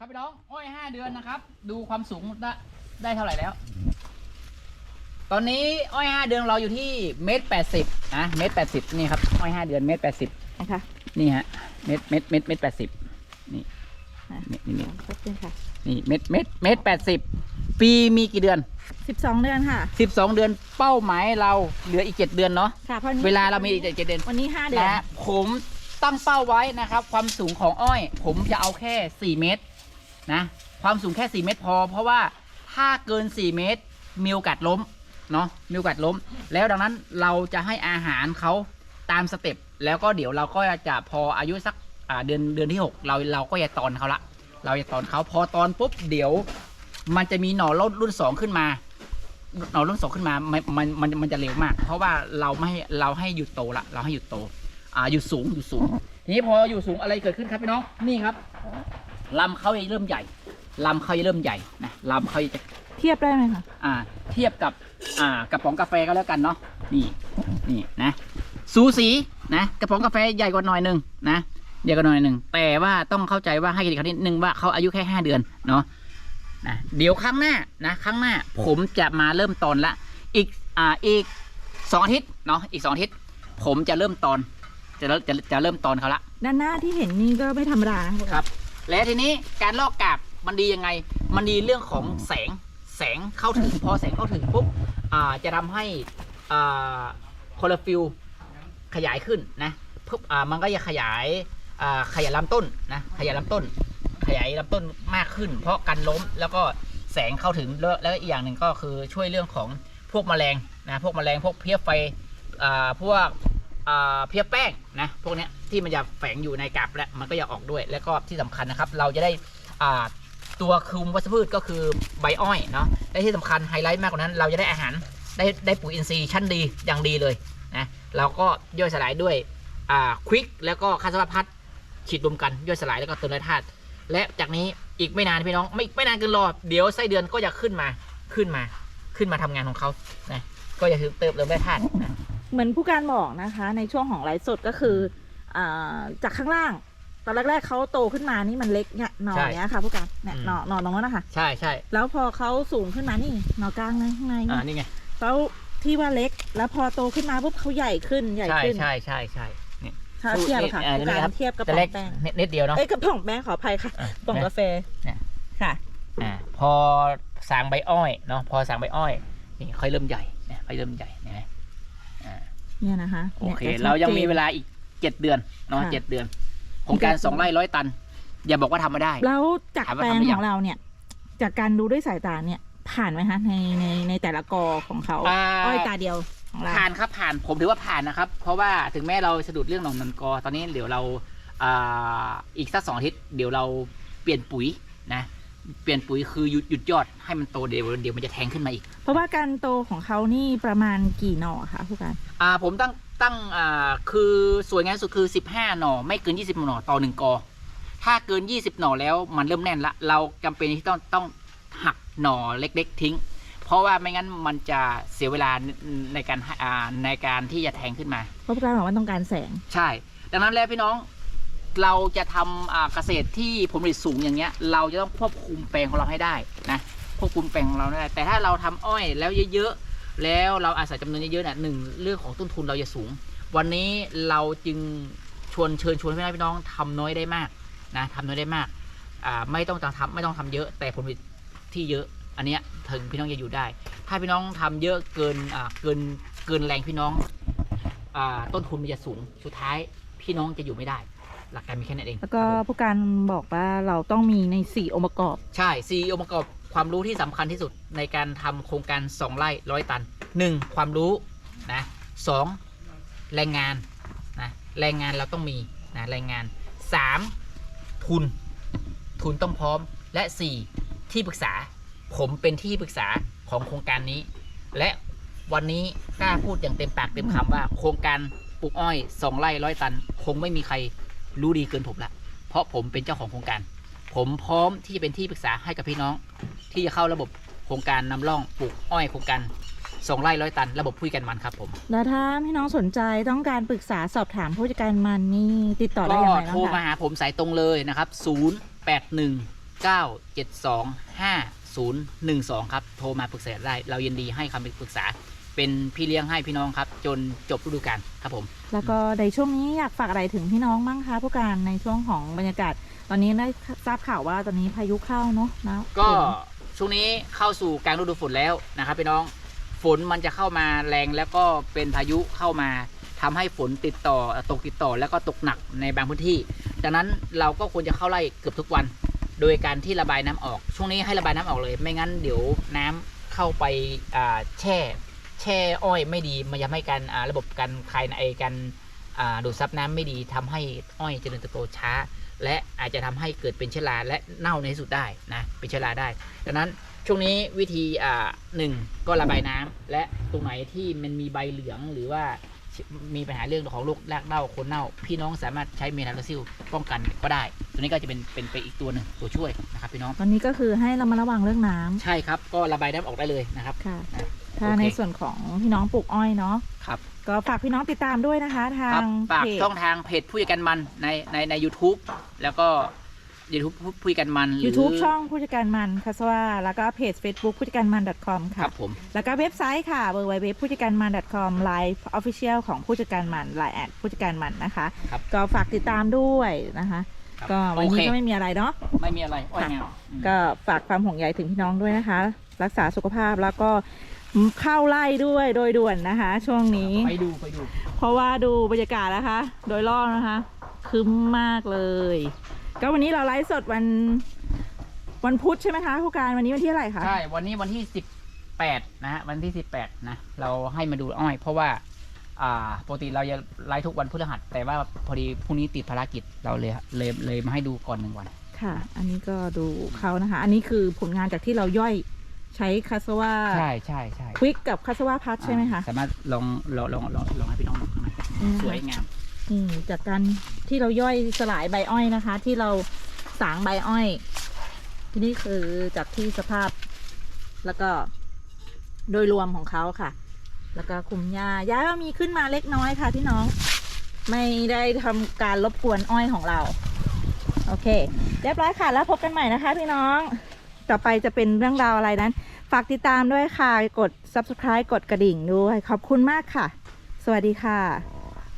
ครับพี่น้องอ้อยห้าเดือนนะครับ ดูความสูงได้ได้เท่าไหร่แล้ว ตอนนี้อ้อยห้าเดือนเราอยู่ที่เมตรแปดสิบนะเมตรแปดสิบนี่ครับอ้อยห้าเดือนเมตรแปดสิบนะคะนี่ฮะเมตรเมตรเมตรเมตรแปดสิบนี่นี่นี่นี่ขอบคุณค่ะนี่เมตรเมตรเมตรแปดสิบปีมีกี่เดือนสิบสองเดือนค่ะสิบสองเดือนเป้าหมายเราเหลืออีกเจ็ดเดือนเนาะค่ะเพราะนี้เวลาเรามีอีกเจ็ดเดือนวันนี้ห้าเดือนนะผมตั้งเป้าไว้นะครับ ความสูงของอ้อย ผมจะเอาแค่ 4 เมตร นะความสูงแค่ 4 เมตรพอ เพราะว่าถ้าเกิน 4 เมตรมีโอกาสล้มเนาะมีโอกาสล้ม แล้วดังนั้นเราจะให้อาหารเขาตามสเต็ปแล้วก็เดี๋ยวเราก็จะพออายุสักเดือนเดือนที่ 6 เราเราก็จะตอนเขาละ เราจะตอนเขาพอตอนปุ๊บเดี๋ยว มันจะมีหน่อรุ่นรุ่นสองขึ้นมาหน่อรุ่นสองขึ้นมามันมันมันมันจะเร็วมาก เพราะว่าเราไม่เราให้หยุดโตละเราให้หยุดโต อ่าอยู่สูงอยู่สูงทีนี้พออยู่สูงอะไรเกิดขึ้นครับพี่น้องนี่ครับ ลำเขาจะเริ่มใหญ่ลำเขาจะเริ่มใหญ่นะลำเขาจะเทียบได้ไหมคะอ่า เทียบกับอ่ากระป๋องกาแฟก็แล้วกันเนาะนี่นี่นะสูสีนะกระป๋องกาแฟใหญ่กว่าหน่อยหนึ่งนะใหญ่กว่าหน่อยหนึ่งแต่ว่าต้องเข้าใจว่าให้กินเขานิดนึงว่าเขาอายุแค่ห้าเดือนเนาะนะเดี๋ยวครั้งหน้านะครั้งหน้าผมจะมาเริ่มตอนละอีกอ่าอีกสองอาทิตย์เนาะอีกสองอาทิตย์ผมจะเริ่มตอนจะเริ่มจะจะเริ่มตอนเขาละด้านหน้าที่เห็นนี่ก็ไม่ธรรมดานะคะครับ และทีนี้การลอกกาบมันดียังไง มันดีเรื่องของแสงแสงเข้าถึงพอแสงเข้าถึงปุ๊บจะทำให้คลอโรฟิลขยายขึ้นนะปุ๊บมันก็จะขยายขยายลำต้นนะขยายลำต้น ขยายลำต้นมากขึ้น เพราะกันล้มแล้วก็แสงเข้าถึงแล้วแล้วอีกอย่างหนึ่งก็คือช่วยเรื่องของพวกแมลงนะพวกแมลงพวกเพี้ยไฟพวก เพียแป้งนะพวกนี้ที่มันจะแฝงอยู่ในกาบและมันก็จะออกด้วย แล้วก็ที่สำคัญนะครับ เราจะได้ตัวคุมวัชพืชก็คือใบอ้อยเนาะและที่สำคัญไฮไลท์มากกว่านั้น เราจะได้อาหารได้ได้ปุ๋ยอินทรีย์ชั้นดีอย่างดีเลยนะเราก็ย่อยสลายด้วยควิกแล้วก็คาสวพัดฉีดรวมกันย่อยสลายแล้วก็เติมแร่ธาตุและจากนี้อีกไม่นานพี่น้องไม่ไม่นานเกินรอเดี๋ยวไส้เดือนก็จะขึ้นมาขึ้นมาขึ้นมาทำงานของเขานะก็จะเติมเติมแร่ธาตุนะ เหมือนผู้การบอกนะคะ ในช่วงของไลฟ์สดก็คืออ่าจากข้างล่าง ตอนแรกๆเขาโตขึ้นมานี่มันเล็กเนี่ยหน่อใช่เนี้ยค่ะผู้การเนี่ยอืมหน่อหน่อตรงนั้นนะคะใช่ใช่แล้วพอเขาสูงขึ้นมานี่หน่อกลางเลยข้างในอ่านี่ไงแล้วที่ว่าเล็ก แล้วพอโตขึ้นมาปุ๊บเขาใหญ่ขึ้นใหญ่ใช่ขึ้นใช่ใช่ใช่นี่ถ้าเทียบอะค่ะอ่าผู้นี่การครับเทียบกับจะป๋อเล็กงแป้งนิดนิดเดียวเนาะเอ้ยกับป๋องแป้งขออภัยค่ะอะป๋องกาแฟเนี่ยค่ะอ่าพอสางใบอ้อยเนาะพอสางใบอ้อยนี่ค่อยเริ่มใหญ่เนี่ยค่อยเริ่มใหญ่เห็นไหมอ่า เนี่ยนะคะโอเคนี่ยจะชัดเรายังมีจนเวลาอีกเจ็ดเดือนเนาะค่ะเจ็ดเดือนโครงการสองไร่ร้อยตัน อย่าบอกว่าทำไม่ได้ แล้วจากถามว่าแปลงทำหรือยัของงเราเนี่ย จากการดูด้วยสายตาเนี่ยผ่านไหมคะในในในแต่ละกอของเขาอ่าอ้อยตาเดียวของเราผ่านครับผ่านผมถือว่าผ่านนะครับ เพราะว่าถึงแม้เราสะดุดเรื่องหนอนนันกอ ตอนนี้เดี๋ยวเราอ่าอีกสักสองอาทิตย์เดี๋ยวเราเปลี่ยนปุ๋ยนะ เปลี่ยนปุ๋ยคือหยุดหยุดยอดให้มันโตเดี๋ยวเดี๋ยวมันจะแทงขึ้นมาอีก เพราะว่าการโตของเขานี่ประมาณกี่หน่อคะผู้การอ่าผมตั้งตั้งอ่าคือสวยงามสุดคือ 15 หน่อ ไม่เกิน 20 หน่อต่อหนึ่งกอ ถ้าเกิน 20 หน่อแล้วมันเริ่มแน่นละ เราจำเป็นที่ต้องต้องหักหน่อเล็ก ๆ ทิ้ง เพราะว่าไม่งั้นมันจะเสียเวลาในในการให้อ่าในการที่จะแทงขึ้นมา เพราะผู้การบอกว่าต้องการแสง ใช่ ดังนั้นแล้วพี่น้อง เราจะทำอ่าเกษตรที่ผลผลิตสูงอย่างเงี้ย เราจะต้องควบคุมแปลงของเราให้ได้นะควบคุมแปลงของเราได้ แต่ถ้าเราทำอ้อยแล้วเยอะๆแล้วเราอาศัยจำนวนเยอะๆเนี่ยหนึ่งเรื่องของต้นทุนเราจะสูง วันนี้เราจึงชวนเชิญชวนพี่น้องพี่น้องทำน้อยได้มากนะทำน้อยได้มากอ่าไม่ต้องทำไม่ต้องทำเยอะ แต่ผลผลิตที่เยอะอันเนี้ยถึงพี่น้องจะอยู่ได้ ถ้าพี่น้องทำเยอะเกินอ่าเกินเกินแรงพี่น้องอ่าต้นทุนมันจะสูงสุดท้ายพี่น้องจะอยู่ไม่ได้ หลักการมีแค่นั้นเองแล้วก็ผู้การบอกว่าเราต้องมีในสี่องค์ประกอบ ใช่สี่องค์ประกอบความรู้ที่สำคัญที่สุดในการทำโครงการสองไร่ร้อยตันหนึ่งความรู้นะสองแรงงานนะแรงงานเราต้องมีนะแรงงานสามทุน ทุนต้องพร้อมและสี่ที่ปรึกษาผมเป็นที่ปรึกษาของโครงการนี้ และวันนี้กล้าพูดอย่างเต็มปากเต็มคำว่า โครงการปลูกอ้อยสองไร่ร้อยตัน คงไม่มีใคร รู้ดีเกินผมละ เพราะผมเป็นเจ้าของโครงการ ผมพร้อมที่จะเป็นที่ปรึกษาให้กับพี่น้อง ที่จะเข้าระบบโครงการนำร่องปลูกอ้อยโครงการสองไร่ร้อยตัน ระบบพูดกันมันครับผม แล้วถ้าพี่น้องสนใจต้องการปรึกษาสอบถามผู้จัดการมันนี่ติดต่อได้ก็ยังไงบ้าโทรงมาคะหาผมสายตรงเลยนะครับ 0 8 1 09725012 ครับ โทรมาปรึกษาได้ เรายินดีให้คำปรึกษา เป็นพี่เลี้ยงให้พี่น้องครับ จนจบฤดูกาลครับผม แล้วก็ในช่วงนี้อยากฝากอะไรถึงพี่น้องบ้างคะผู้การในช่วงของบรรยากาศ ตอนนี้ได้ทราบข่าวว่าตอนนี้พายุเข้าเนาะนะก็ฝนช่วงนี้เข้าสู่กลางฤดูฝนแล้วนะครับพี่น้องฝนมันจะเข้ามาแรงแล้วก็เป็นพายุเข้ามาทำให้ฝนติดต่อตกติดต่อแล้วก็ตกหนักในบางพื้นที่ ดังนั้นเราก็ควรจะเข้าไล่เกือบทุกวัน โดยการที่ระบายน้ำออก ช่วงนี้ให้ระบายน้ำออกเลย ไม่งั้นเดี๋ยวน้ำเข้าไปอ่าแช่ แช่อ้อยไม่ดีมันจะให้การอ่าระบบการคายไอการอ่าดูดซับน้ำไม่ดีทำให้อ้อยเจริญเติบโตช้า และอาจจะทำให้เกิดเป็นเชื้อราและเน่าในที่สุดได้นะเป็นเชื้อราได้ดังนั้นช่วงนี้วิธีอ่าหนึ่งก็ระบายน้ำและตรงไหนที่มันมีใบเหลืองหรือว่ามีปัญหาเรื่องของโรครากเน่าโคนเน่า พี่น้องสามารถใช้เมทาโลซิลป้องกันก็ได้ ตัวนี้ก็จะเป็นเป็นไปอีกตัวหนึ่งตัวช่วยนะครับพี่น้องตอนนี้ก็คือให้เรามาระวังเรื่องน้ำใช่ครับก็ระบายน้ำออกได้เลยนะครับค่ะนะ ถ้าโอเค ในส่วนของพี่น้องปลูกอ้อยเนาะครับก็ฝากพี่น้องติดตามด้วยนะคะทาครับงฝากเพจ ช่องทางเพจผู้จัดการมันในในใน u t u b e แล้วก็ YouTube ผู้จัดการมันหรือ YouTube ช่องผู้จัดการมันคาสวาแล้วก็เพจ Facebook ผู้จัดการมัน .com คค่ะ รับผม แล้วก็เว็บไซต์ค่ะ www ผู้จัดการมัน .com live official ของผู้จัดการมัน line แอดผู้จัดการมันนะคะ ครับก็ฝากติดตามด้วยนะคะ ครับก็วันโอนี้เค ก็ไม่มีอะไรเนาะ ไม่มีอะไรอ้อยแงวอืม ก็ฝากความห่วงใยถึงพี่น้องด้วยนะคะ รักษาสุขภาพแล้วก็ เข้าไล่ด้วยโดยด่วนนะคะ ช่วงนี้ ไปดูไปดู เพราะว่าดูบรรยากาศนะคะ โดยรอบนะคะคึมมากเลย ก็วันนี้เราไลฟ์สดวัน วันพุธใช่ไหมคะผู้การวันนี้วันที่อะไหรคะใช่ วันนี้วันที่สิบแปดนะฮะวันที่สิบแปดนะเราให้มาดูอ้อย เพราะว่าอ่าปกติเราจะไลฟ์ทุกวันพฤหัส แต่ว่าพอดีพรุ่งนี้ติดภารกิจเราเลยเลยเลยมาให้ดูก่อนหนึ่งวันค่ะ อันนี้ก็ดูเขานะคะ อันนี้คือผลงานจากที่เราย่อย ใช้คาสวาใช่ใช่ใช่ควิกกับคาสวาพัทใช่ไหมคะอ่าสามารถลองลองลองลองลองให้พี่น้องดูข้างในนี่นะคะสวยงาม นี่จากการที่เราย่อยสลายใบอ้อยนะคะ ที่เราสางใบอ้อยที่นี่คือจากที่สภาพแล้วก็โดยรวมของเขาค่ะ แล้วก็คุมหญ้าหญ้าก็มีขึ้นมาเล็กน้อยค่ะพี่น้อง ไม่ได้ทำการรบกวนอ้อยของเรา โอเค เรียบร้อยค่ะ แล้วพบกันใหม่นะคะพี่น้อง ต่อไปจะเป็นเรื่องราวอะไรนั้น ฝากติดตามด้วยค่ะ กด subscribe กดกระดิ่งด้วย ขอบคุณมากค่ะ สวัสดีค่ะ